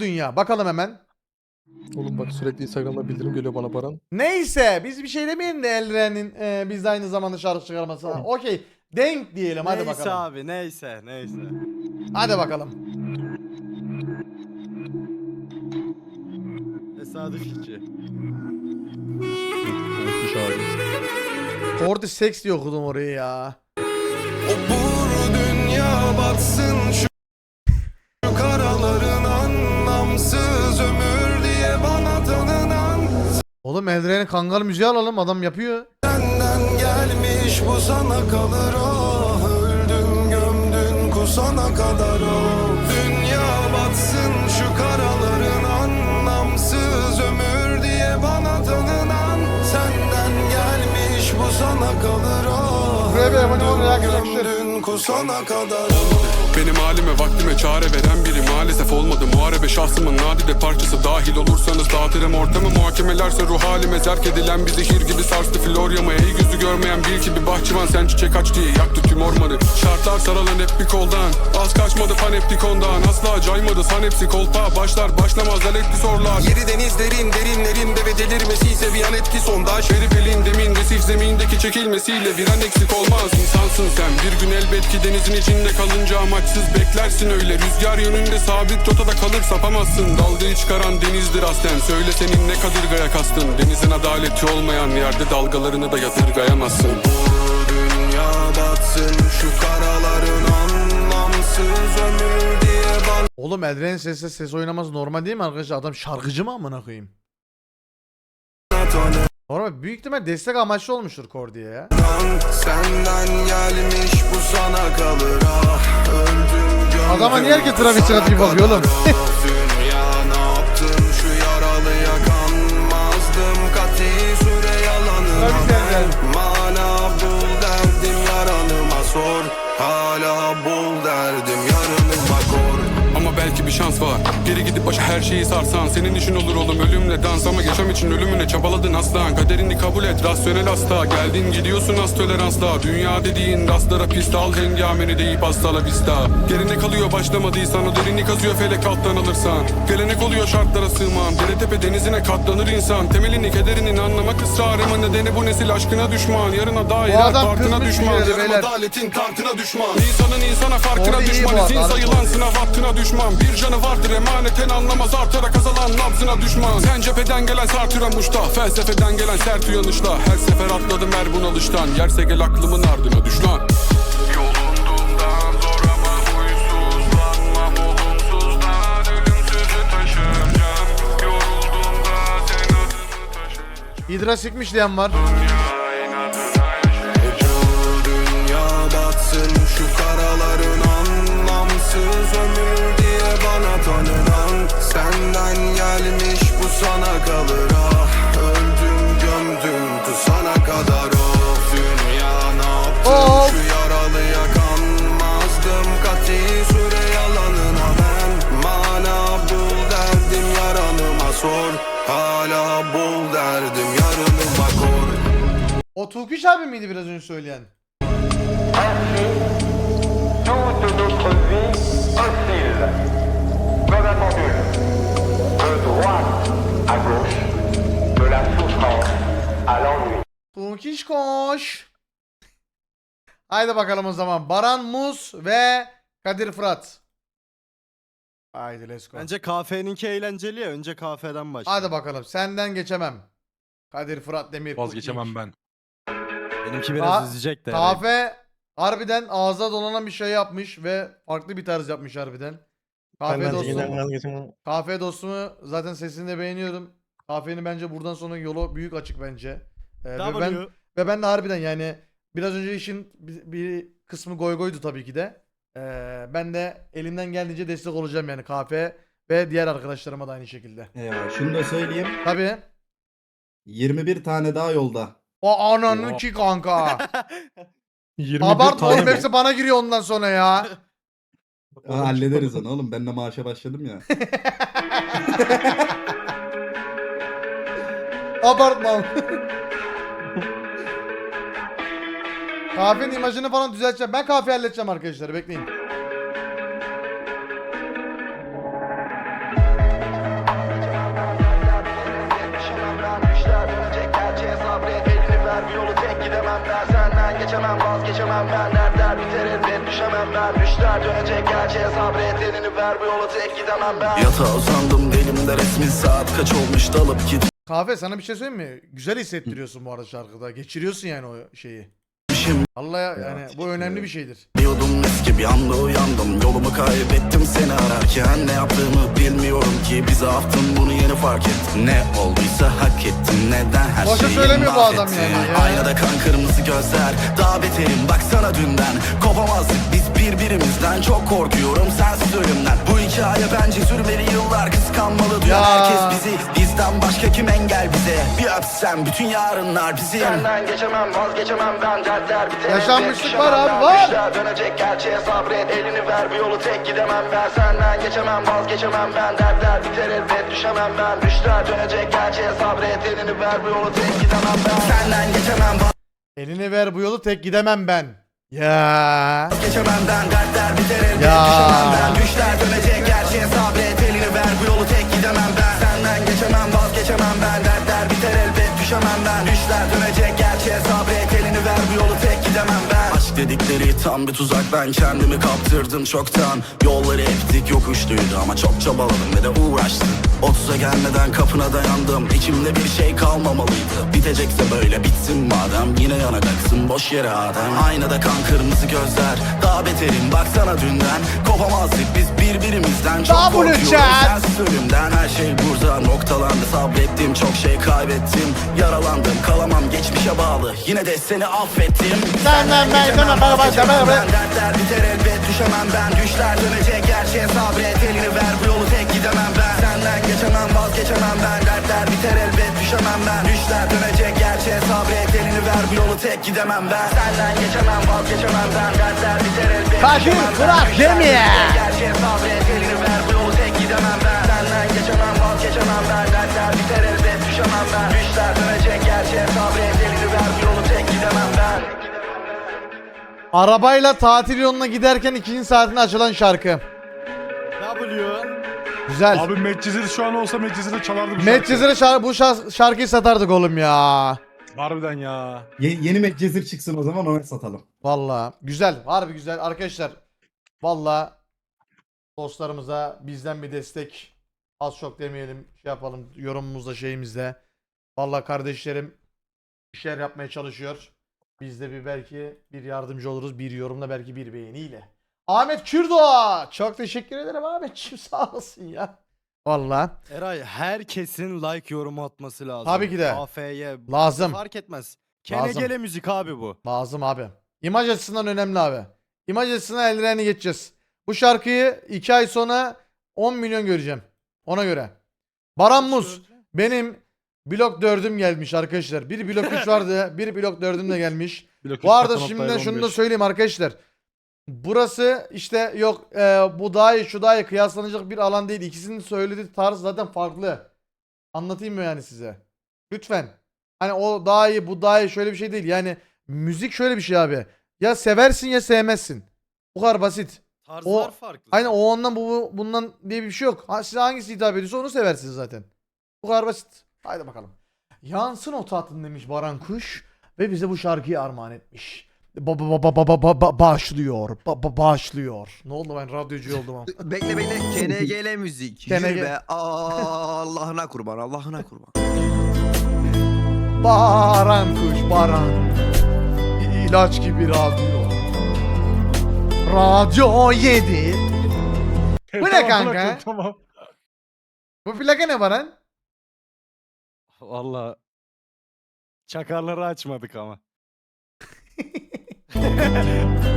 Dünya. Bakalım hemen. Oğlum bak sürekli Instagram'da bildirim geliyor bana Baran. Neyse biz bir şey demeyelim de Elren'in e, biz de aynı zamanda şarkı çıkarmasına. Okey. Denk diyelim hadi neyse bakalım. abi neyse neyse. Hadi bakalım. Tesadüf içi. Müthiş abi. Forty Sex diye okudum orayı ya. O dünya batsın şu anlamsız ömür diye bana tanınan Oğlum Elren'in kangal müziği alalım adam yapıyor. Senden gelmiş bu sana kalır ah Öldün gömdün kusana kadar ah Dünya batsın şu karaların anlamsız ömür diye bana tanınan. Senden gelmiş bu sana kalır ah Buraya bir abone ol ya, Öldün arkadaşlar. gömdün kusana kadar benim halime vaktime çare veren biri. Maalesef olmadı. Muharebe şahsımın nadide parçası. Dahil olursanız dağıtırım ortamı. Muhakemelerse ruh halime zerk edilen bir zehir gibi sarstı Florya'mı Ey gözü görmeyen bil ki bir bahçıvan sen çiçek aç diye yaktı tüm ormanı. Şartlar saralan hep bir koldan. Az kaçmadı paneptikondan. Asla caymadı san hepsi kolpa Başlar başlamaz aletli sorlar Yeri denizlerin derinlerinde ve delirmesi ise bir an etki sondaj Verip elin demin resif zemindeki çekilmesiyle bir an eksik olmaz. İnsansın sen. Bir gün elbet ki denizin içinde kalınca amaçsız beklersin öyle. Rüzgar yönünde sabit rotada kalır sapamazsın. Dalgayı çıkaran denizdir aslen. Söyle senin ne kadırgaya kastın. Denizin adaleti olmayan yerde dalgalarını da yadırgayamazsın Bu dünya batsın şu karaların anlamsız ömür diye bana Oğlum Elren'in sesle ses oynaması normal değil mi arkadaşlar? Adam şarkıcı mı amına koyayım? tanı Normal büyük ihtimal destek amaçlı olmuştur Kordi'ye ya. Senden gelmiş bu sana kalır ah Öldüm gömdüm Adama niye herkes Scott gibi bakıyor oğlum? Dünya ne yaptın şu yaralıya kanmazdım Kati süre yalanına ben Mana bul derdim yaranıma sor Hala bul şans var. Geri gidip başa her şeyi sarsan. Senin işin olur oğlum ölümle dans Ama yaşam için ölümüne çabaladın aslan. Kaderini kabul et rasyonel hasta Geldin gidiyorsun az toleransla Dünya dediğin rastlara pist al Hengameni deyip hasta la vista. Gerine kalıyor başlamadıysan O derini kazıyor felek alttan alırsan. Gelenek oluyor şartlara sığman Dere tepe denizine katlanır insan. Temelini kederinin anlamak ısrarımın Nedeni bu nesil aşkına düşman. Yarına dair Bu adam partına kızmış düşman. bir yere Yarım beyler. adaletin tartına düşman. İnsanın insana farkına Harbi. sayılan sınav hattına düşman. Bir canı vardır emaneten anlamaz. Artarak azalan nabzına düşman. Sen cepheden gelen sartıra muşta Felsefeden gelen sert uyanışla. Her sefer atladım her bunalıştan. Yerse gel aklımın ardına düş lan Yolunduğumdan zor ama huysuzlanmam olumsuzdan Ölümsüzü taşıyacağım. Yorulduğumda sen adını taşıyacağım. İdra sikmiş diyen var. Kalır ah. Öldüm gömdüm kusana kadar of Dünya ne yaptın Of. şu yaralıya kanmazdım. Kati süre yalanına ben. Mana bul derdim yaranıma sor. Hala bul derdim yarınıma kor. O Tulkuş abi miydi biraz önce söyleyen? toute notre vie oscille, Tulkuş koş. Haydi bakalım o zaman. Baran Muz ve Kadir Fırat. Haydi let's go. Bence kafeninki eğlenceli ya. Önce kafeden başla. Hadi bakalım. Senden geçemem. Kadir Fırat Demir. Vazgeçemem ben. Benimki Ka- biraz üzecek de. herhalde. Kahve harbiden ağza dolanan bir şey yapmış ve farklı bir tarz yapmış harbiden. Kahve dostum. Kahve dostumu zaten sesini de beğeniyorum. Kahvenin bence buradan sonra yolu büyük açık bence. Ee, ve ben ve ben de harbiden yani biraz önce işin bir, bir kısmı goy goydu tabii ki de. Ee, ben de elimden geldiğince destek olacağım yani kahve ve diğer arkadaşlarıma da aynı şekilde. Eyvallah. Şunu da söyleyeyim. Tabii. 21 tane daha yolda. O ananı Oha. ki kanka. 21 Abartma tane oğlum hepsi bana giriyor ondan sonra ya. Aa, hallederiz onu oğlum. Ben de maaşa başladım ya. Abartma. Kahvenin imajını falan düzelteceğim. Ben kahve halledeceğim arkadaşlar. Bekleyin. geçemem vazgeçemem ben Dertler biter elbet düşemem ben Düşler dönecek gerçeğe sabret Elini ver bu yola tek gidemem ben Yatağa uzandım elimde resmin saat kaç olmuş dalıp git Kahve sana bir şey söyleyeyim mi? Güzel hissettiriyorsun bu arada şarkıda. Geçiriyorsun yani o şeyi gitmişim Allah yani bu önemli bir şeydir. Diyordum eski bir anda uyandım. Yolumu kaybettim seni ararken. Ne yaptığımı bilmiyorum ki. Bize attın bunu yeni fark ettim Ne olduysa hak ettim Neden her Boşa şeyi söylemiyor bu adam mahvettin? yani ya. Aynada kan kırmızı gözler. Daha beterim. Baksana dünden. Kopamazdık birbirimizden Çok korkuyorum sensiz ölümden Bu hikaye bence sürmeli yıllar Kıskanmalı. Duyan Ya. herkes bizi Bizden başka kim engel bize? Bir öpsem bütün yarınlar bizim. Senden geçemem vazgeçemem ben Dertler biter elbet Yaşanmışlık var abi, var. Düşler dönecek gerçeğe sabret. Elini ver bu yolu tek gidemem ben. Senden geçemem vazgeçemem ben. Dertler biter elbet düşemem ben. Düşler dönecek gerçeğe sabret. Elini ver bu yolu tek gidemem ben. Senden geçemem Elini ver bu yolu tek gidemem ben. Ya. Geçemem ben dertler biter elbet Ya. Düşler dönecek. Gerçeğe sabret. Elini ver bu yolu tek gidemem ben. Senden geçemem vazgeçemem ben. Dertler biter elbet. Düşemem ben. Düşler dönecek. Gerçeğe sabret. Elini ver bu yolu tek gidemem ben dedikleri tam bir tuzak. Ben kendimi kaptırdım çoktan. Yolları hep dik yokuşluydu ama çok çabaladım ve de uğraştım. 30'a gelmeden kapına dayandım. İçimde bir şey kalmamalıydı. Bitecekse böyle bitsin madem. Yine yanacaksın boş yere Adem. Aynada kan kırmızı gözler. Daha beterim baksana dünden. Kopamazdık biz birbirimizden. Çok Double korkuyorum chat. sensiz ölümden. Her şey burada noktalandı. Sabrettim Çok şey kaybettim. Yaralandım kalamam geçmişe bağlı. Yine de seni affettim. Senden ben ben geçemem ben- ben Dertler biter elbet düşemem ben. Düşler dönecek gerçeğe sabret. Elini ver bu yolu tek gidemem ben. Senden geçemem vazgeçemem ben. Dertler biter elbet düşemem ben. Düşler dönecek gerçeğe sabret. Elini ver bu yolu tek gidemem ben. Senden geçemem vazgeçemem ben. Dertler biter elbet Kadir, yeme. dönecek gerçeğe sabret. Elini ver bu yolu tek gidemem ben. Senden geçemem vazgeçemem ben. Dertler biter elbet düşemem ben. Düşler dönecek gerçeğe sabret. Elini ver bu yolu tek gidemem ben Arabayla tatil yoluna giderken ikinci saatinde açılan şarkı. W. Güzel. Abi Medcezir şu an olsa Medcezir'de çalardı bu şarkıyı. Medcezir'e şar- bu şar- şarkıyı satardık oğlum ya. Harbiden ya. Ye- yeni Medcezir çıksın o zaman onu satalım. Valla güzel. Harbi güzel. Arkadaşlar valla dostlarımıza bizden bir destek az çok demeyelim şey yapalım yorumumuzda şeyimizde. Valla kardeşlerim bir şeyler yapmaya çalışıyor. Biz de bir belki bir yardımcı oluruz. Bir yorumla belki bir beğeniyle. Ahmet Kürdoğa. Çok teşekkür ederim Ahmetciğim sağ olasın ya. Valla Eray herkesin like yorumu atması lazım. Tabii ki de. AF'ye. lazım. Fark etmez. Kenegele müzik abi bu. Lazım abi. İmaj açısından önemli abi. İmaj açısından eldirenini geçeceğiz. Bu şarkıyı 2 ay sonra 10 milyon göreceğim. Ona göre. Baran Muz. Benim blok 4'üm gelmiş arkadaşlar. Bir blok 3 vardı. Bir blok 4'üm de gelmiş. Blok Bu arada şimdiden şunu da 15. söyleyeyim arkadaşlar. Burası işte yok e, bu daha iyi şu daha iyi kıyaslanacak bir alan değil. İkisinin söylediği tarz zaten farklı. Anlatayım mı yani size? Lütfen. Hani o daha iyi bu daha iyi şöyle bir şey değil. Yani müzik şöyle bir şey abi. Ya seversin ya sevmezsin. Bu kadar basit. Tarzlar O- farklı. Aynen o ondan bu bu- bundan diye bir şey yok. Ha, size hangisi hitap ediyorsa onu seversiniz zaten. Bu kadar basit. Haydi bakalım. Yansın o tatlın demiş Baran Kuş ve bize bu şarkıyı armağan etmiş. Ba ba ba ba ba ba ba başlıyor. Ba ba başlıyor. Ne oldu ben radyocu oldum ama. Bekle bekle. KNGL müzik. KNG. Yürü be. Allah'ına kurban. Allah'ına kurban. Baran Kuş Baran. İlaç gibi radyo. Radyo 7. Bu ne kanka? Tamam. Bu plaka ne Baran? Valla. Çakarları açmadık ama.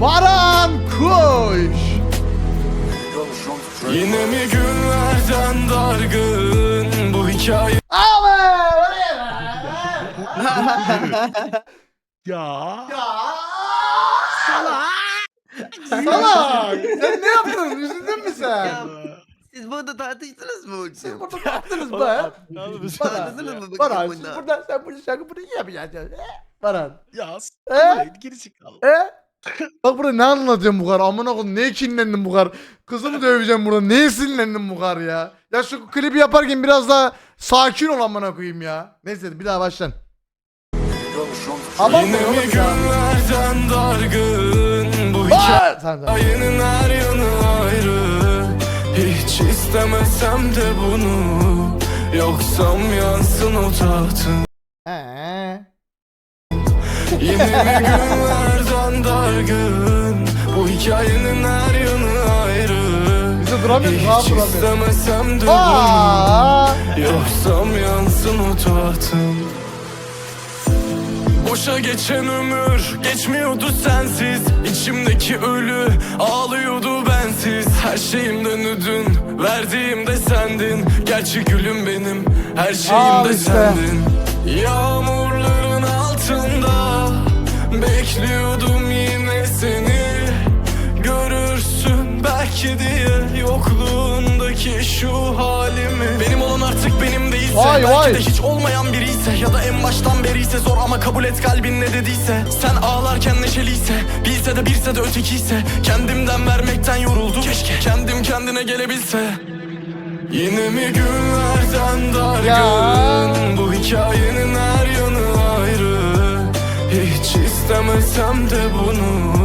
Baran Kuş. Yine mi günlerden dargın bu hikaye Ama oraya Ya. Ya. Salak. Salak. Sen ne yaptın? Üzüldün mü sen? Siz burada tartıştınız mı Siz hocam? burada yaptınız be? Abi, Baran, Tartıştınız mı bakayım Baran siz burada sen bu şarkı bunu yapacaksın. Eh, Baran. Ya. Eh? Geri çıkalım. E? Bak burada ne anlatıyorum bu kadar? Amına koyayım neye kinlendim bu kadar? Kızımı döveceğim burada. Neye sinirlendim bu kadar ya? Ya şu klibi yaparken biraz daha sakin ol amına koyayım ya. Neyse bir daha başlan. Aman Yine mi ya. günlerden dargın Bu Aa! Tamam, tamam. hikayenin her Hiç istemesem de bunu Yoksam yansın o tahtın He. Yine günlerden dargın Bu hikayenin her yanı ayrı Biz de duramıyoruz. Rahat Hiç istemesem de bunu! Yoksam yansın o tahtım Boşa geçen ömür geçmiyordu sensiz İçimdeki ölü ağlıyordu Her şeyimden ödün verdiğimde sendin. Gerçi gülüm benim her Al şeyimde işte. sendin. Yağmurların altında bekliyordum yine seni. Görürsün belki diye yokluğundaki şu halimi. Benim olan artık benim değilse Vay, Belki vay. de hiç olmayan biri ise Ya da en baştan beri ise zor ama kabul et kalbin ne dediyse. Sen ağlarken neşeliyse Bilse de bilse de ötekiyse. Kendimden vermekten yoruldum. Keşke kendim kendine gelebilse. Yine mi günlerden dargın. Bu hikayenin her yanı ayrı. Hiç istemesem de bunu.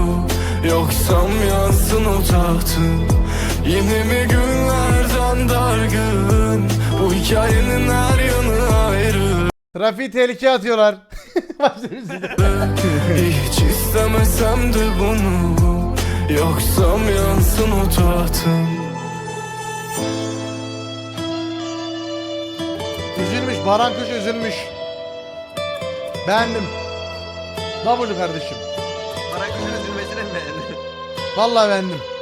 Yoksam yansın o tahtın Yine mi günlerden dargın Bu hikayenin her yanı ayrı Trafiği tehlikeye atıyorlar. Hiç istemesem de bunu Yoksam yansın o tahtın üzülmüş. Baran Kuş üzülmüş. Beğendim. W kardeşim. Bana kuşun üzülmesine mi beğendin? Vallahi beğendim.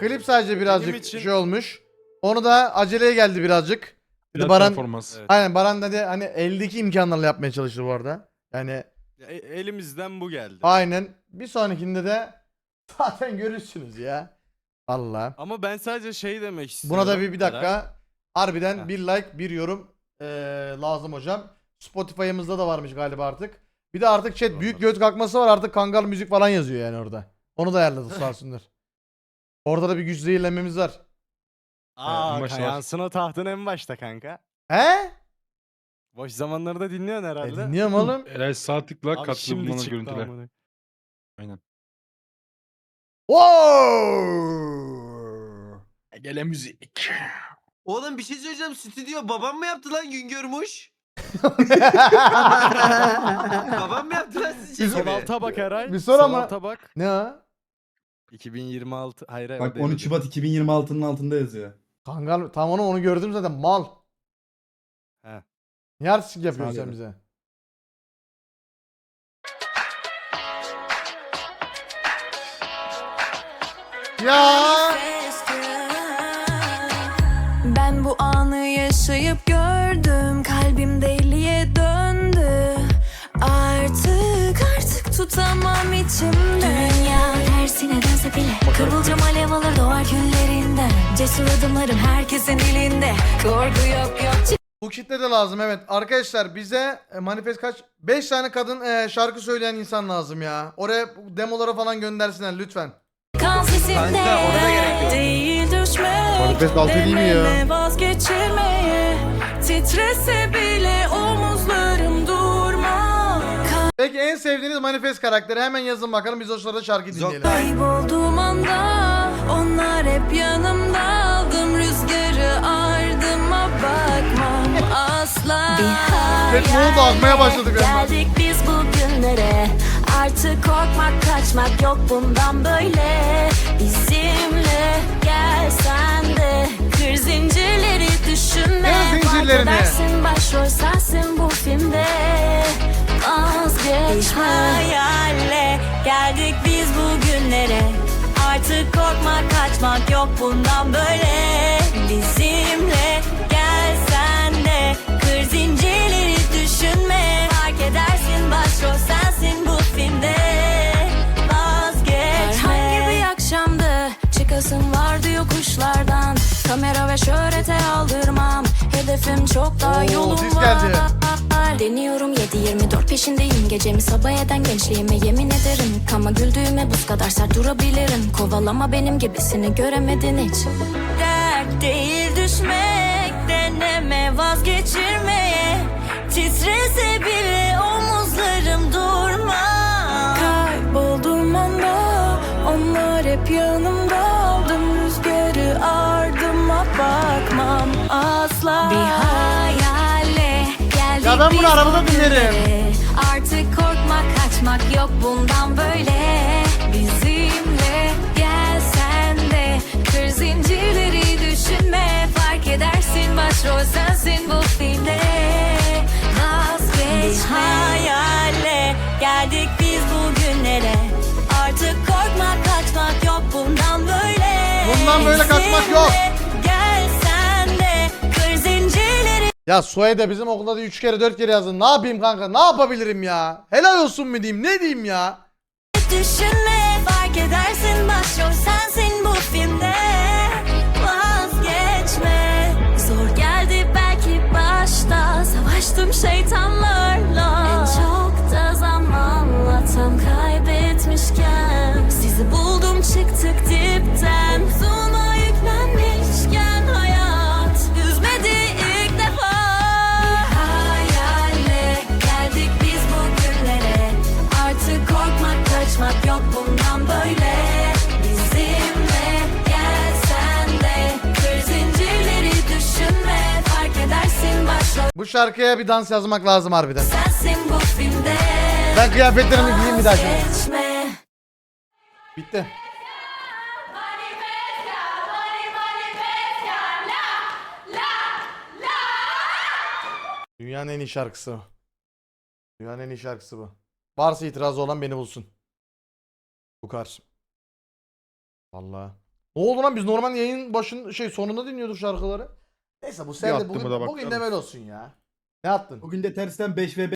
Klip sadece birazcık için- şey olmuş. Onu da aceleye geldi birazcık. Bir de Biraz Baran, performans. Evet. aynen Baran dedi hani eldeki imkanlarla yapmaya çalıştı bu arada. Yani E- elimizden bu geldi. aynen. Bir sonrakinde de zaten görürsünüz ya. Allah. Ama ben sadece şey demek istiyorum. Buna da bir, bir dakika. Eray. Harbiden Heh. bir like, bir yorum eee, lazım hocam. Spotify'ımızda da varmış galiba artık. Bir de artık chat büyük göt kalkması var artık kangal müzik falan yazıyor yani orada. Onu da ayarladı sağ olsunlar. Orada da bir güç zehirlenmemiz var. Aa, en başta var. o tahtın en başta kanka. He? Boş zamanlarda dinliyorsun E, herhalde. dinliyorum oğlum. Eray sağ tıkla Abi katlı şimdi bulunan çıktı görüntüler. amına. Wow! Gele müzik. Oğlum bir şey söyleyeceğim. Stüdyo babam mı yaptı lan gün görmüş? babam mı yaptı lan sizce Sol alta bak Eray. Bir sor Sol ama- alta bak. ne o? 2026. Hayır hayır. Bak o değil. 13 Şubat 2026'nın altında yazıyor. Kangal tam onu onu gördüm zaten mal. He. Niye artistik yapıyorsun sen bize? Ya Ben bu anı yaşayıp gördüm Kalbim deliye Kıvılcım alev alır doğar küllerinden Cesur adımlarım herkesin elinde Korku yok yok bu kitle de lazım evet. Arkadaşlar bize e, manifest kaç? 5 tane kadın e, şarkı söyleyen insan lazım ya. Oraya bu demoları falan göndersinler lütfen. Kan yok. Değil düşmek Manifest altı değil mi ya? Vazgeçirmeye Titrese bile durma Peki en sevdiğiniz manifest karakteri hemen yazın bakalım biz o sırada şarkı dinleyelim. Kaybolduğum anda Onlar hep yanımda Aldım rüzgarı ardıma bakmam asla Evet, ne oldu? Akmaya başladık bir anda. Geldik biz bugünlere Artık korkmak kaçmak yok bundan böyle Bizimle gel sen de Kır zincirleri düşünme Kır zincirlerini. Fark edersin başrol sensin bu filmde Vazgeçme. Hayalle geldik biz bugünlere. Artık korkmak kaçmak yok bundan böyle. Bizimle gel sen de. Kır zincirleri düşünme. Fark edersin başrol sensin bu filmde. Vazgeçme. Herhangi bir akşamdı Çıkasın vardı yokuşlardan Kamera ve şöhrete aldırmam. Hedefim çok daha Oo, yolum sis var. Deniyorum 7-24 peşindeyim. Gecemi sabah eden gençliğime yemin ederim. Kama güldüğüme buz kadar sert durabilirim. Kovalama benim gibisini göremedin hiç. Dert değil düşmek Deneme vazgeçirmeye. Titrese bile omuzlarım durmaz. Kayboldum anda Onlar hep yanımda ben bunu arabada dinlerim. Artık korkmak kaçmak yok bundan böyle. Bizimle gel sen de. Kır zincirleri düşünme. Fark edersin başrol sensin bu filmde. Vazgeçme. Bir hayale geldik biz bugünlere Artık korkmak kaçmak yok bundan böyle. Bundan böyle kaçmak yok. Ya Suede bizim okulda da 3 kere 4 kere yazdın. Ne yapayım kanka? Ne yapabilirim ya? Helal olsun mu diyeyim? Ne diyeyim ya? Düşünme Bu şarkıya bir dans yazmak lazım harbiden. Ben kıyafetlerimi giyeyim bir daha şimdi. Bitti. Dünyanın en iyi şarkısı. Dünyanın en iyi şarkısı bu. Varsa itirazı olan beni bulsun. Bu kadar. Vallahi. Ne oldu lan biz normal yayın başın şey sonunda dinliyorduk şarkıları. Neyse bu sende attığımı bugün, da bugün de böyle olsun ya. Ne attın? Bugün de tersten 5 ve